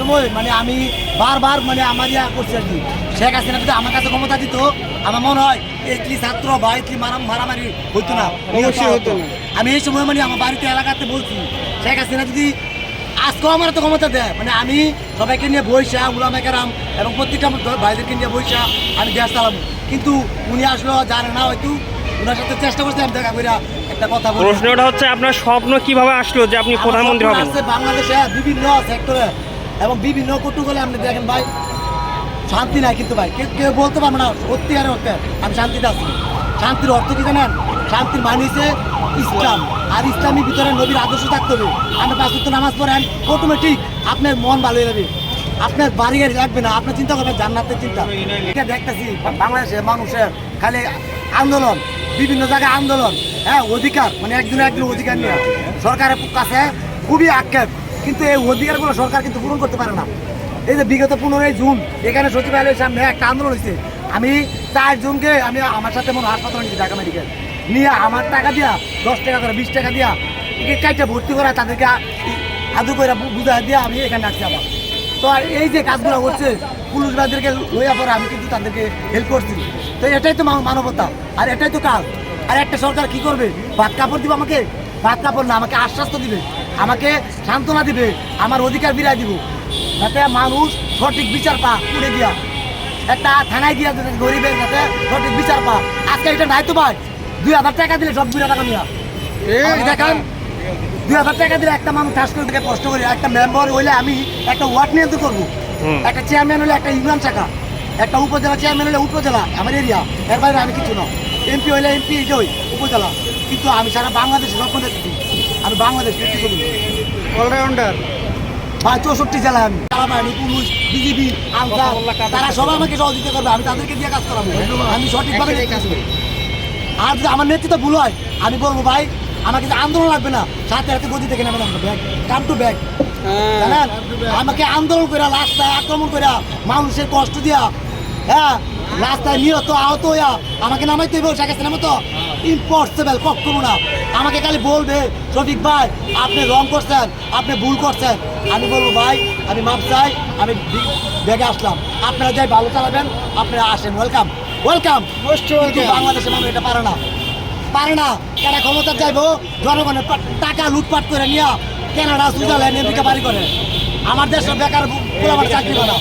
সময় মানে আমি বারবার মানে আমার ইয়া করছি আর কি। শেখ হাসিনা যদি আমার কাছে ক্ষমতা দিত আমার মনে হয় ইটলি ছাত্র বা ইটলি মারা মারামারি হতো না। আমি এই সময় মানে আমার বাড়িতে এলাকাতে বলছি শেখ হাসিনা যদি আজকেও আমার তো ক্ষমতা দেয় মানে আমি সবাইকে নিয়ে বইসা উলামেকারাম এবং প্রত্যেকটা আমার ভাইদেরকে নিয়ে বইসা আমি দেশ চালাবো। কিন্তু উনি আসলো জানে না হয়তো ওনার সাথে চেষ্টা করছিলাম দেখা করে একটা কথা বলি। প্রশ্নটা হচ্ছে আপনার স্বপ্ন কীভাবে আসলো যে আপনি প্রধানমন্ত্রী হবেন? বাংলাদেশে বিভিন্ন সেক্টরে এবং বিভিন্ন কটুকলে আপনি দেখেন ভাই, শান্তি নাই কিন্তু ভাই। কেউ বলতে পারবে না সত্যিকারে হতে আমি শান্তিতে আছি। শান্তির অর্থ কি জানেন? শান্তির মানে হচ্ছে ইসলাম। আর ইসলামের ভিতরে নবীর আদর্শ থাকতে হবে। আপনি পাঁচ নামাজ পড়েন অটোমেটিক আপনার মন ভালো হয়ে যাবে। আপনার বাড়ি গাড়ি লাগবে না, আপনার চিন্তা করবেন জান্নাতের চিন্তা। এটা দেখতেছি বাংলাদেশে মানুষের খালি আন্দোলন, বিভিন্ন জায়গায় আন্দোলন। হ্যাঁ অধিকার মানে একজন একজন অধিকার নিয়ে। সরকারের কাছে খুবই আক্ষেপ। কিন্তু এই অধিকারগুলো সরকার কিন্তু পূরণ করতে পারে না। এই যে বিগত পনেরোই জুন, এখানে সচিবালয়ের সামনে একটা আন্দোলন হয়েছে। আমি চার জনকে আমি আমার সাথে মনে হাসপাতালে নিয়েছি ঢাকা মেডিকেল। নিয়ে আমার টাকা দিয়া, দশ টাকা করে, বিশ টাকা দিয়া কাইটে ভর্তি করা তাদেরকে আদু করে বুঝাই দিয়ে আমি এখানে আসছি আবার। তো আর এই যে কাজগুলো হচ্ছে পুলিশ বাদীদেরকে লইয়া পরে আমি কিন্তু তাদেরকে হেল্প করছি। তো এটাই তো মানবতা, আর এটাই তো কাজ। আর একটা সরকার কি করবে? ভাত কাপড় দিবে আমাকে? ভাত কাপড় না, আমাকে আশ্বাস তো দিবে। আমাকে সান্ত্বনা দিবে আমার অধিকার বিরাই দিব। যাতে মানুষ সঠিক বিচার পা পুড়ে দিয়া একটা থানায় গিয়া যাতে গরিবের যাতে সঠিক বিচার পা আজকে এটা নাই তো ভাই। দুই হাজার টাকা দিলে সব দুই টাকা নিয়া। দেখান দুই হাজার টাকা দিলে একটা মানুষ ঠাস করে দিকে কষ্ট করি একটা মেম্বার হইলে আমি একটা ওয়ার্ড নিয়ন্ত্রণ করব। একটা চেয়ারম্যান হলে একটা ইউনিয়ন শাখা একটা উপজেলা চেয়ারম্যান হলে উপজেলা আমার এরিয়া। এর বাইরে আমি কিছু না। এমপি হইলে এমপি এটাই উপজেলা। কিন্তু আমি সারা বাংলাদেশে স্বপ্ন দেখতেছি। আমি বাংলাদেশ অলরাউন্ডার বা চৌষট্টি জেলায় আমি। সেনাবাহিনী পুলিশ বিজিবি আনসার তারা সবাই আমাকে সহযোগিতা করবে আমি তাদেরকে দিয়ে কাজ করাবো। আমি সঠিকভাবে কাজ করি আর যদি আমার নেতৃত্ব ভুল হয় আমি বলব ভাই আমাকে যে আন্দোলন লাগবে না সাথে সাথে গদি থেকে নেবে ব্যাগ কাম টু ব্যাগ জানেন? আমাকে আন্দোলন করে রাস্তায় আক্রমণ করে মানুষের কষ্ট দিয়া হ্যাঁ রাস্তায় নিহত আহত হইয়া আমাকে নামাইতে হইব শেখ হাসিনা মতো ইম্পসিবল কখনো না। আমাকে খালি বলবে শফিক ভাই আপনি রং করছেন আপনি ভুল করছেন। আমি বলব ভাই আমি মাপ চাই আমি ব্যাগে আসলাম। আপনারা যাই ভালো চালাবেন আপনারা আসেন। ওয়েলকাম ওয়েলকাম বাংলাদেশের মানুষ এটা পারে না। পারে না। কেন ক্ষমতা চাইব জনগণের টাকা লুটপাট করে নিয়ে কেনাডা সুইজারল্যান্ড আমেরিকা বাড়ি করে। আমার দেশের বেকার আমার চাকরি করা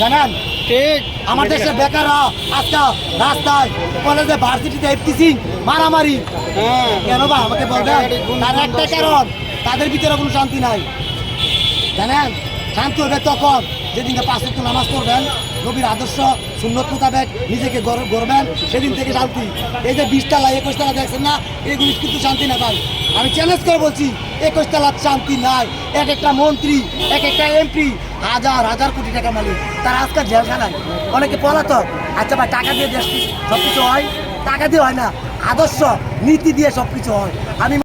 জানেন? ঠিক। আমার দেশের বেকাররা আজকে রাস্তায় কলেজে ভার্সিটিতে এফটিসি মারামারি। হ্যাঁ। কেন বা আমাকে বলবেন? তার একটা কারণ তাদের ভিতরে কোনো শান্তি নাই। জানেন? শান্তি হবে তখন যেদিনকে পাঁচ নামাজ পড়বেন নবীর আদর্শ, সুন্নত মোতাবেক নিজেকে গড়বেন। সেদিন থেকে শান্তি। এই যে বিশ তালা, একুশ তালা দেখছেন না, এগুলি কিন্তু শান্তি না ভাই। আমি চ্যালেঞ্জ করে বলছি, একুশ তালার শান্তি নাই। এক একটা মন্ত্রী, এক একটা এমপি হাজার হাজার কোটি টাকা মালিক। তারা আজকাল জেলখানায়। অনেকে পলাতক। আচ্ছা ভাই, টাকা দিয়ে দেশ সব কিছু হয়? টাকা দিয়ে হয় না। আদর্শ, নীতি দিয়ে সব কিছু হয়। আমি